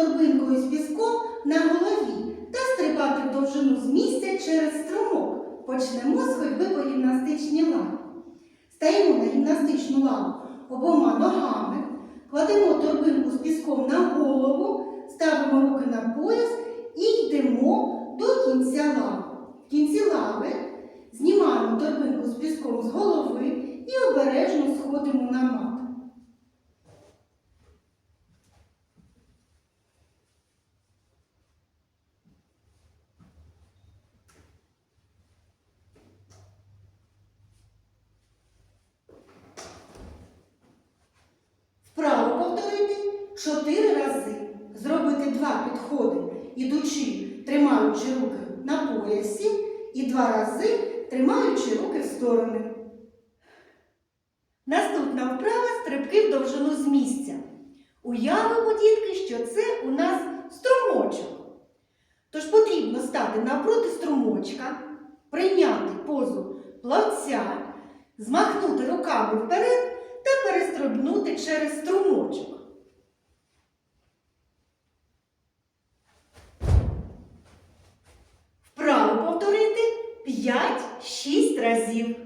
торбинкою з піском на голові та стрибати в довжину з місця через струмок. Почнемо з ходьби по гімнастичній лані. Стаємо на гімнастичну лаву обома ногами, кладемо торбинку з піском на голову, ставимо руки на пояс і йдемо до кінця лави. В кінці лави знімаємо торбинку з піском з голови і обережно сходимо два підходи, ідучи, тримаючи руки на поясі, і два рази тримаючи руки в сторони. Наступна вправа стрибки в довжину з місця. Уявимо, дітки, що це у нас струмочок. Тож потрібно стати навпроти струмочка, прийняти позу плавця, змахнути руками вперед та перестрибнути через струмочок. 5-6 разів.